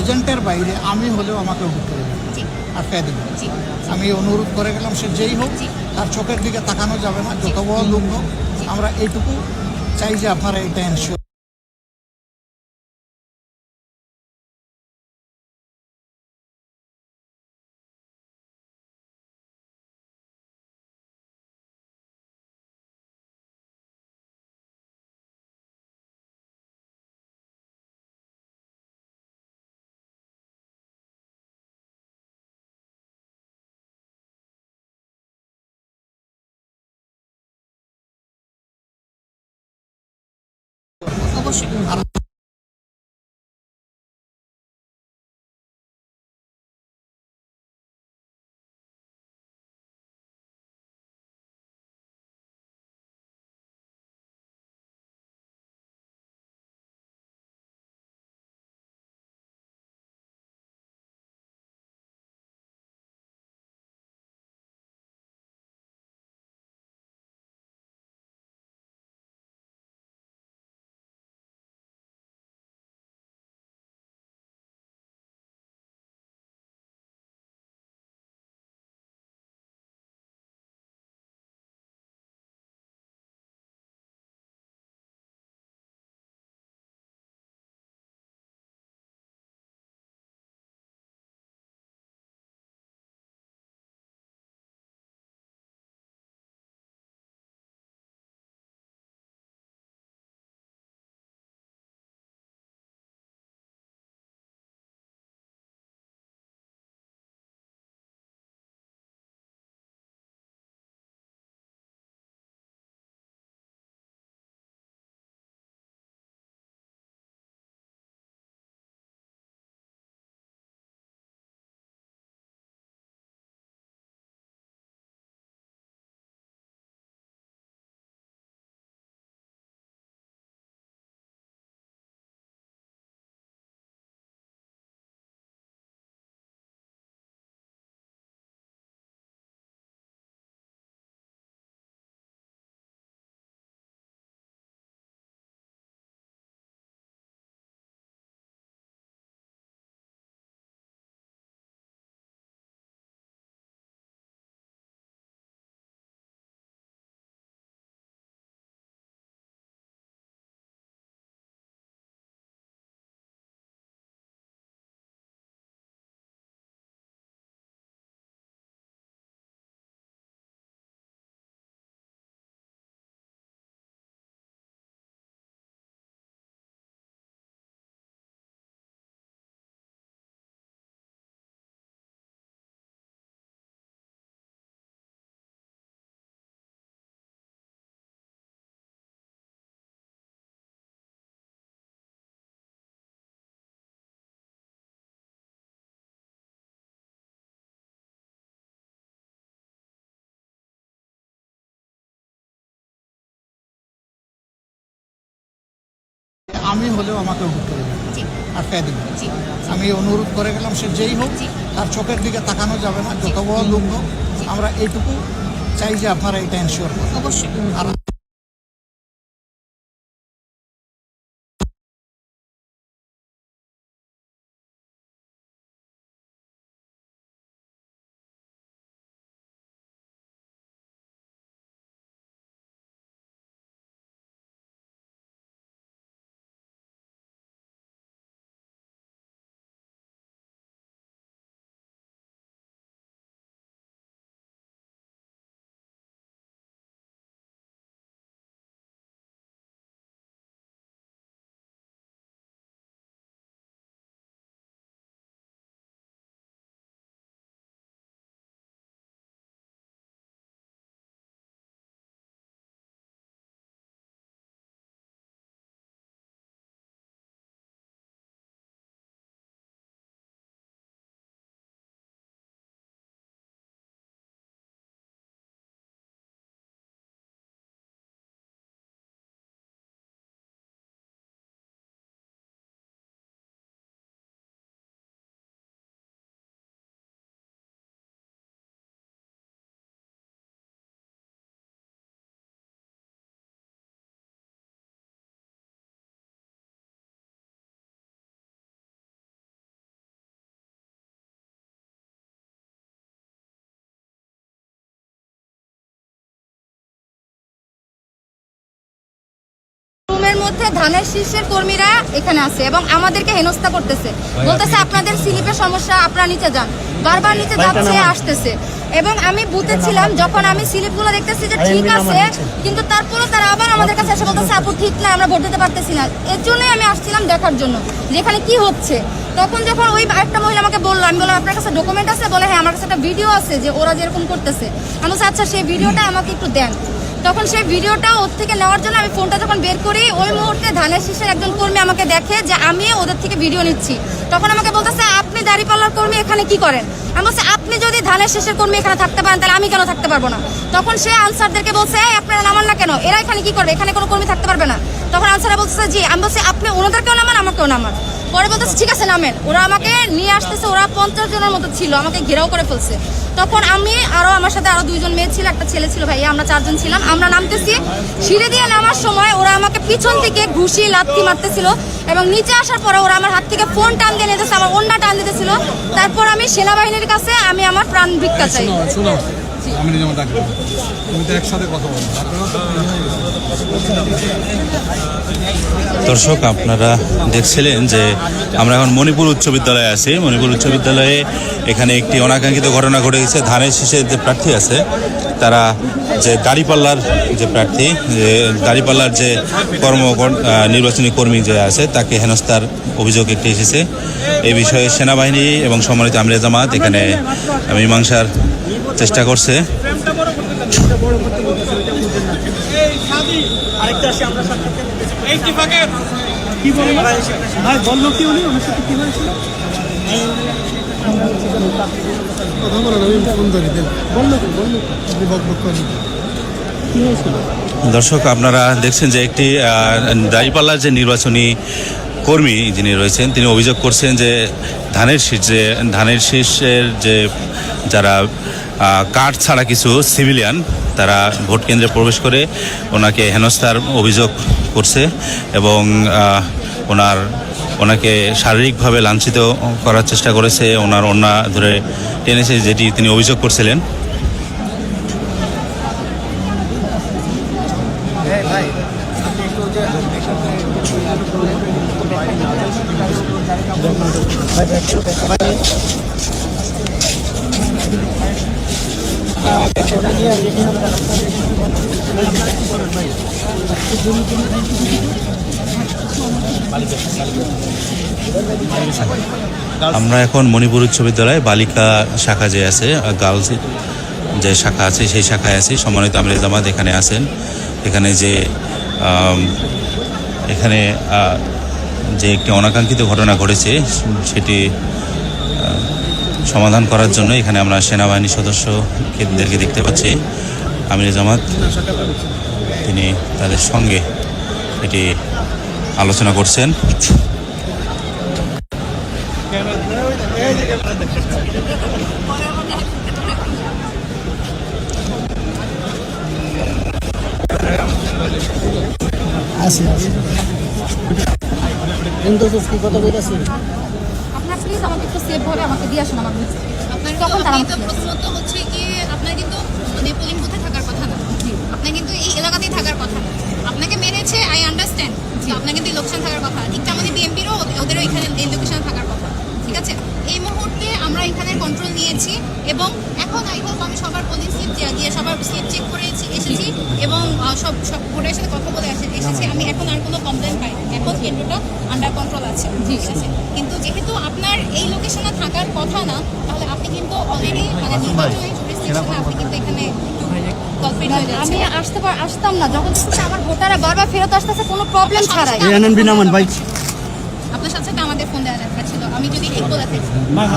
এজেন্টের বাইরে আমি হলেও আমাকে করে দেবে। দেবে। আমি অনুরোধ করে গেলাম সে যেই হোক তার চোখের দিকে তাকানো যাবে না যত বড় লোক হোক আমরা এইটুকু চাই যে আপনারা এটা এনশিওর অবশ্যই। আমি হলেও আমাকে হুট করে দেবে জি। আটকায় আমি অনুরোধ করে গেলাম সে যেই হোক তার চোখের দিকে তাকানো যাবে না যত বড় লোক হোক আমরা এইটুকু চাই যে আপনারা এটা এনশিওর করেন। অবশ্যই। মধ্যে ধানের শীর্ষের কর্মীরা এখানে আছে এবং আমাদেরকে হেনস্থা করতেছে। বলতেছে আপনাদের স্লিপের সমস্যা আপনারা নিচে যান। বারবার নিচে যাচ্ছে আসতেছে। এবং আমি বুথে ছিলাম যখন আমি স্লিপগুলো দেখতেছি যে ঠিক আছে কিন্তু তারপরে তারা আবার আমাদের কাছে এসে বলতেছে আপু ঠিক না আমরা ভোট দিতে পারতেছি না। এর জন্যই আমি আসছিলাম দেখার জন্য যে এখানে কি হচ্ছে। তখন যখন ওই একটা মহিলা আমাকে বলল আমি বললাম আপনার কাছে ডকুমেন্ট আছে? বলে হ্যাঁ আমার কাছে একটা ভিডিও আছে যে ওরা যেরকম করতেছে। আমি বলছি, আচ্ছা সেই ভিডিওটা আমাকে একটু দেন। তখন সেই ভিডিওটা ওর থেকে নেওয়ার জন্য আমি ফোনটা যখন বের করি, ওই মুহূর্তে ধানের শীষের একজন কর্মী আমাকে দেখে যে আমি ওদের থেকে ভিডিও নিচ্ছি। তখন আমাকে বলতেছে, আপনি দাঁড়িপাল্লার কর্মী, এখানে কি করেন? আমি বলছি, আপনি যদি ধানের শীষের কর্মী এখানে থাকতে পারেন, তাহলে আমি কেন থাকতে পারব না? তখন সে আনসারদেরকে বলছে আপনারা নামান না কেন? এরা এখানে কি করবে? এখানে কোনো কর্মী থাকতে পারবে না। তখন আনসাররা বলছে জি। আমি বলছি, আপনি ওনাদেরকেও নামান, আমাকেও নামান। পরে বলতেছে, ঠিক আছে, নামেন। ওরা আমাকে নিয়ে আসতেছে, ওরা পঞ্চাশ জনের মতো ছিল, আমাকে ঘেরাও করে ফেলছে। তখন আমি আরও আমার সাথে আরও দুইজন মেয়ে ছিল, একটা ছেলে ছিল, ভাইয়া, আমরা চারজন ছিলাম। আমরা নামতেছি, সিঁড়ি দিয়ে নামার সময় ওরা আমাকে পিছন থেকে ঘুষি, লাথি মারতেছিল এবং নিচে আসার পরে ওরা আমার হাত থেকে ফোন টান দিয়ে নিতেছে, আমার অন্যা টান দিতেছিল। তারপর আমি সেনাবাহিনীর কাছে আমি আমার প্রাণ ভিক্ষা চাই। তুমি তো একসাথে কথা বলো। দর্শক, আপনারা দেখছিলেন যে আমরা এখন মণিপুর উচ্চ বিদ্যালয়ে আছি। মণিপুর উচ্চ বিদ্যালয়ে এখানে একটি অনাকাঙ্ক্ষিত ঘটনা ঘটে গেছে। ধানের শীষের যে প্রার্থী আছে, তারা যে দাড়িপাল্লার যে প্রার্থী, যে দাড়িপাল্লার যে কর্ম নির্বাচনী কর্মী যে আছে, তাকে হেনস্থার অভিযোগ একটি এসেছে। এই বিষয়ে সেনাবাহিনী এবং সম্মানিত আমরিয়া জামাত এখানে মীমাংসার চেষ্টা করছে। কথা বলো? না আমি ফোন ধরি দেন। বলল কি বলল আপনি বক বক করেন। দর্শক আপনারা দেখছেন যে একটি আহ, দাঁড়িপাল্লার যে নির্বাচনী কর্মী যিনি রয়েছেন তিনি অভিযোগ করছেন যে ধানের শীষ যে ধানের শীষের যে যারা কার্ড ছাড়া কিছু সিভিলিয়ান তারা ভোট কেন্দ্রে প্রবেশ করে ওনাকে হেনস্থার অভিযোগ করছে এবং ওনার, ওনাকে শারীরিকভাবে লাঞ্ছিত করার চেষ্টা করেছে। ওনার ওনা ধরে টেনেছে যেটি তিনি অভিযোগ করছিলেন। আমরা এখন মণিপুর উচ্চ বিদ্যালয়ে বালিকা শাখা যে আছে গার্লস যে শাখা আছে, সেই শাখায় আছি। সম্মানিত আমরে জামাত এখানে আছেন। এখানে যে এখানে যে একটি অনাকাঙ্ক্ষিত ঘটনা ঘটেছে, সেটি সমাধান করার জন্য এখানে আমরা সেনাবাহিনীর সদস্যদেরকে দেখতে পাচ্ছি। আমির জামাত, তিনি তাদের সঙ্গে এটি আলোচনা করছেন। কথা বলতেছি আপনার প্লিজ আমাকে একটু সেভ করে আমাকে দিয়ে আসুন আমার বুঝতে আপনার তখন তারা প্রথমত হচ্ছে কি আপনার কিন্তু মানে পোলিং বুথে থাকার কথা না। আপনার কিন্তু এই এলাকাতেই থাকার কথা না। আপনাকে মেরেছে আই আন্ডারস্ট্যান্ড আপনার কিন্তু লোকসান থাকার কথা। ঠিক আমাদের বিএনপিরও ওদেরও এখানে এই লোকেশনে থাকার কথা। ঠিক আছে? এই মুহূর্তে আমরা এখানে কন্ট্রোল নিয়েছি এবং এখন আই হোপ আমি সবার পোলিং স্লিপ গিয়ে সবার স্লিপ চেক করে এবং সব সব ভোটের সাথে কথা বলে আসে এসেছে আমি এখন আর কোনো কমপ্লেন পাই। এখন কেন্দ্রটা আন্ডার কন্ট্রোল আছে। ঠিক আছে? কিন্তু যেহেতু আপনার এই লোকেশনে থাকার কথা না তাহলে আপনি কিন্তু অলরেডি মানে নির্বাচনী আপনি কিন্তু এখানে আমি আসতে পার আসতাম না যখন আমার ভোটাররা বারবার ফেরত আসতেছে কোনো প্রবলেম ছাড়াই। ভাই। আপনার সাথে সাথে আমাদের ফোন দেওয়া দরকার ছিল। আমি যদি ঠিক বলে থাকি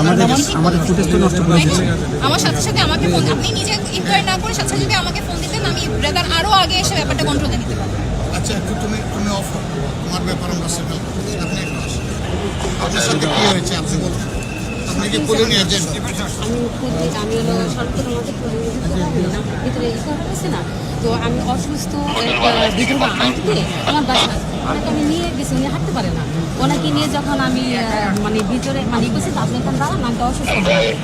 আমাদের আমাদের ফুটেজ তো নষ্ট করে দিচ্ছে আমার সাথে সাথে আমাকে ফোন আপনি নিজে ইনকোয়ারি না করে সাথে সাথে যদি আমাকে ফোন আগে এসে ব্যাপারটা কন্ট্রোলে নিতে পারবে। আচ্ছা একটু তুমি তুমি অফ। তোমার ব্যাপার আমরা সেটেল আপনি আপনার সাথে কি হয়েছে? আপনি বলুন। আপনি কি পুলিং এজেন্ট আমি খুঁজছি আমি হলো ভিতরে না? তো আমি অসুস্থ বিধবা আনতে আমার বাসা ওনাকে আমি নিয়ে গেছি উনি হাঁটতে পারে না। ওনাকে নিয়ে যখন আমি মানে ভিতরে মানে গেছি আপনি এখন দাঁড়ান, আমি অসুস্থ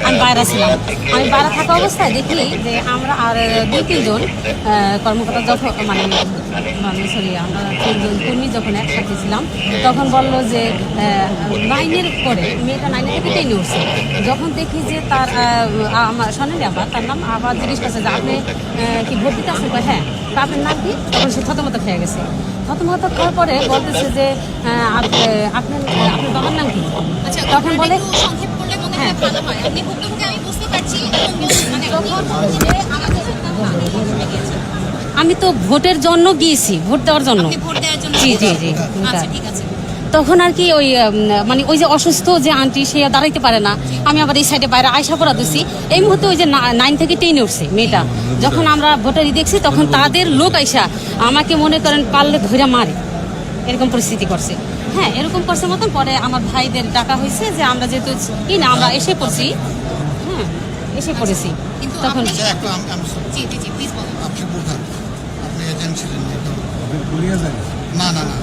আমি বাইরে ছিলাম। আমি বাইরে থাকা অবস্থায় দেখি যে আমরা আর দুই, তিনজন কর্মকর্তা যখন মানে মানে সরি আমরা তিনজন কর্মী যখন একসাথে ছিলাম তখন বলল যে নাইনের পরে মেয়েটা থেকে টেনে উঠছে যখন দেখি যে তার সনেলি আবার তার নাম আবার জিজ্ঞেস করছে যে আপনি কি ভোট দিতে আসেন হ্যাঁ। আপনার নাম কি? তখন সে থতমত খেয়ে গেছে। থতমত খাওয়ার পরে বলতেছে যে আপনার আপনার বাবার নাম কি? আচ্ছা তখন বলে হয় আমি বুঝতে পারছি। এবং মানে আমাদের আমি তো ভোটের জন্য গিয়েছি ভোট দেওয়ার জন্য। জি জি জি আচ্ছা ঠিক আছে। তখন আর কি ওই মানে ওই যে অসুস্থ যে আন্টি সে আর দাঁড়াইতে পারে না। আমি আবার এই সাইডে বাইরে আয়সা পড়া দিছি। এই মুহূর্তে ওই যে না- নাইন থেকে টেনে উঠছে মেয়েটা। যখন আমরা ভোটারি দেখছি তখন তাদের লোক আইসা আমাকে মনে করেন পারলে ধরে মারে। এরকম পরিস্থিতি করছে। হ্যাঁ এরকম করছে মতন পরে আমার ভাইদের ডাকা হয়েছে যে আমরা যেহেতু কি না আমরা এসে পড়ছি। হ্যাঁ এসে পড়েছি। কিন্তু তখন আপনি- আচ্ছা একটু আমি আমি জি জি জি প্লিজ বলুন আপনি বোঝান আপনি ছিলেন না তো? গুলিয়ে যায়? না না না।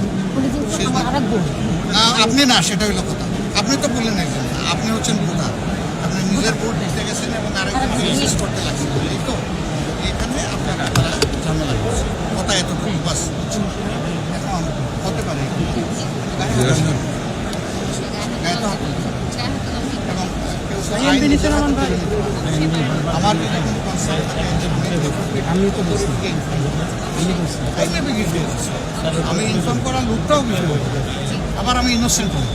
আপনি না সেটা হইল কথা। আপনি তো বললেন একজন। না, আপনি হচ্ছেন ভোটার আপনি নিজের ভোট দিতে গেছেন এবং আরেকজনকে রিসিভ করতে লাগছেন। এই তো এখানে আপনার তারা ঝামেলা করছে। কথা এতটুকু বাস। এখন হতে পারে। গায়ে হাত দিবেন। গায়ে তো আমি ইনফর্ম করার লোকটাও কিছু। আবার আমি ইনোসেন্ট হব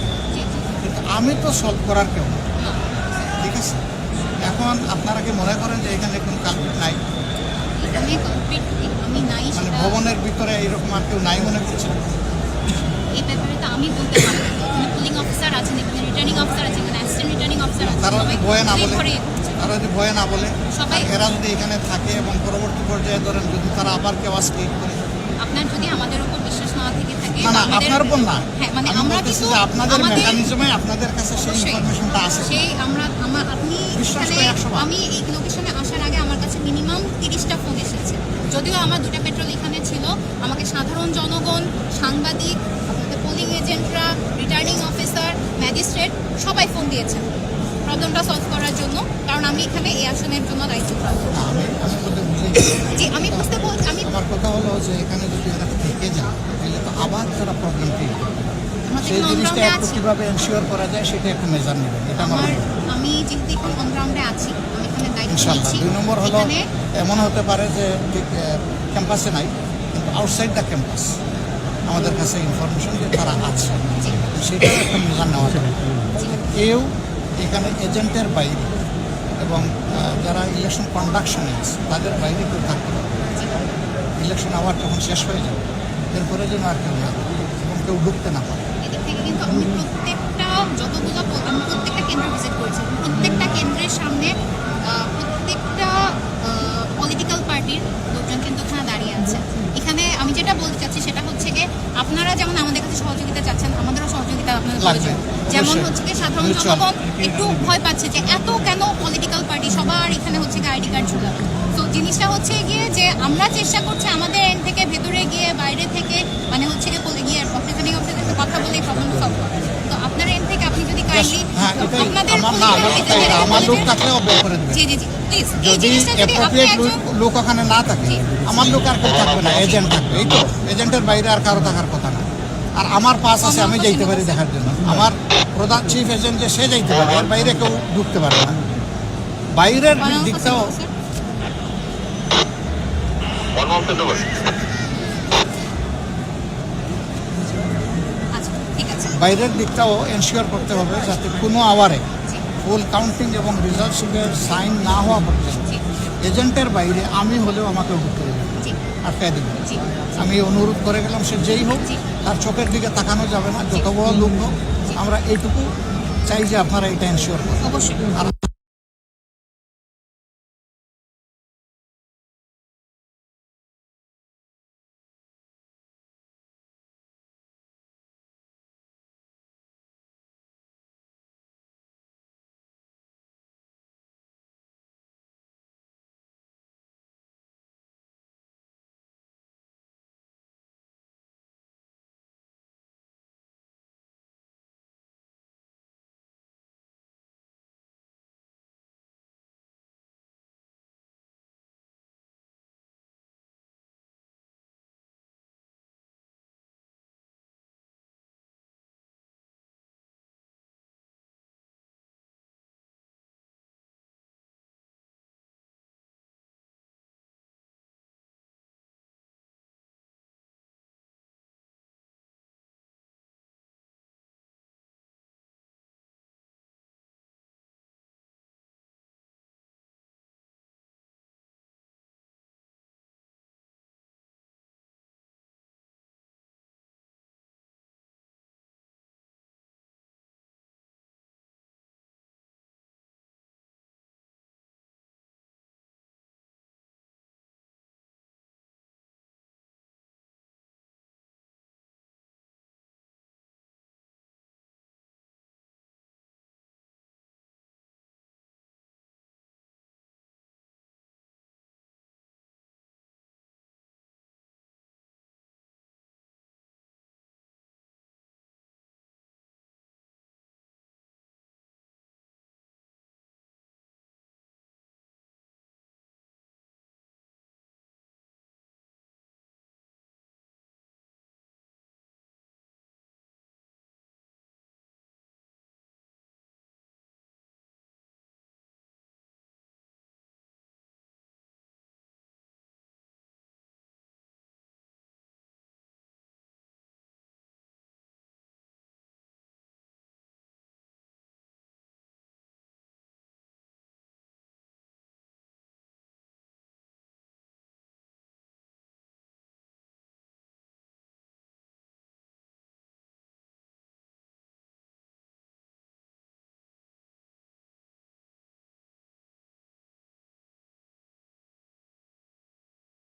আমি তো সলভ করার কেউ। ঠিক আছে এখন আপনারা কি মনে করেন যে এখানে কোনো কালপিট নাই মানে ভবনের ভিতরে এরকম আর কেউ নাই মনে করছেন এই ব্যাপারে তো আমি বলতে। এখানে পুলিং অফিসার আছেন এখানে রিটার্নিং অফিসার আছেন এখানে অ্যাসিস্ট্যান্ট রিটার্নিং অফিসার আছেন তারা যদি ভয়ে না বলে তারা যদি ভয়ে না বলে সবাই- এরা যদি এখানে থাকে এবং পরবর্তী পর্যায়ে ধরেন যদি তারা আবার কেউ করে আপনার যদি আমাদের উপর বিশ্বাস না থেকে থাকে না আপনার উপর না হ্যাঁ মানে আমরা কিন্তু আপনাদের মেকানিজমে আপনাদের কাছে সেই। ইনফরমেশনটা আছে সেই আমরা আমার আপনি। আমি এই লোকেশনে আসার আগে আমার কাছে মিনিমাম তিরিশটা ফোন এসেছে যদিও আমার দুটো পেট্রোল এখানে ছিল আমাকে সাধারণ জনগণ সাংবাদিক আপনাদের এজেন্টরা রিটার্নিং অফিসার ম্যাজিস্ট্রেট সবাই ফোন দিয়েছেন। প্রবলেমটা সলভ করার জন্য কারণ আমি এখানে এই আসনের জন্য দায়িত্বপ্রাপ্ত জি আমি বুঝতে বল আমি আমার কথা হলো যে এখানে যদি এরা থেকে যায় তাহলে তো আবার তারা প্রবলেম আমাদের সেই জিনিসটা একটু কীভাবে এনশিওর করা যায় সেটা একটু মেজার নেবেন। এটা আমার। আমি যেহেতু এখন অনগ্রাউন্ডে আছি আমি এখানে দায়িত্ব নিচ্ছি। দুই নম্বর হলো এমন হতে পারে যে ঠিক ক্যাম্পাসে নাই কিন্তু আউটসাইড দ্য ক্যাম্পাস আমাদের কাছে ইনফরমেশন যে তারা আছে। জি, সেটা একটা মেজার নেওয়া যাবে। কেউ এখানে এজেন্টের বাইরে এবং যারা ইলেকশন কন্ডাকশনে আছে তাদের বাইরে কেউ থাকতে পারে ইলেকশন আবার যখন শেষ হয়ে যাবে এরপরে যেন আর কেউ না এবং কেউ ঢুকতে না পারে। প্রত্যেকটা আমি প্রত্যেকটা ভিজিট করেছি। প্রত্যেকটা কেন্দ্রের সামনে প্রত্যেকটা পলিটিক্যাল পার্টির লোকজন কিন্তু দাঁড়িয়ে আছে। এখানে আমি যেটা বলতে চাচ্ছি আপনারা যেমন আমাদের কাছে সহযোগিতা চাচ্ছেন আমাদেরও সহযোগিতা আপনাদের প্রয়োজন। যেমন হচ্ছে গিয়ে সাধারণ Mutual. জনগণ একটু ভয় পাচ্ছে যে এত কেন পলিটিক্যাল পার্টি সবার এখানে হচ্ছে গিয়ে আইডি কার্ড ঝুলানো তো জিনিসটা হচ্ছে গিয়ে যে আমরা চেষ্টা করছি আমাদের এন্ড থেকে ভেতরে গিয়ে বাইরে থেকে মানে হচ্ছে পলি- গিয়ে অফিসারিং অফিসের সাথে কথা বলে প্রবলেম সলভ করা। তো আপনার এন্ড থেকে আপনি যদি কাইন্ডলি হ্যাঁ আপনাদের আমার লোক থাকলেও জি জি জি। যদি অ্যাপ্রোপ্রিয়েট লোক ওখানে না থাকে আমার লোক আর কেউ থাকবে না এজেন্ট থাকবে এই তো এজেন্টের বাইরে আর কারও থাকার কথা না। আর আমার পাস আছে আমি যাইতে পারি দেখার জন্য। আমার প্রধান চিফ এজেন্ট যে সে যাইতে পারে এর বাইরে কেউ ঢুকতে পারে না। বাইরের দিকটাও? আচ্ছা ঠিক আছে। বাইরের দিকটাও এনশিওর করতে হবে যাতে কোনো আওয়ারে ফুল কাউন্টিং এবং রেজাল্ট শিটের সাইন না হওয়া পর্যন্ত এজেন্টের বাইরে আমি হলেও আমাকে জি। আটকায় দেবে? আমি অনুরোধ করে গেলাম সে যেই হোক তার চোখের দিকে তাকানো যাবে না যত বড় লোক হোক আমরা এইটুকু চাই যে আপনারা এটা এনশিওর করেন। অবশ্যই।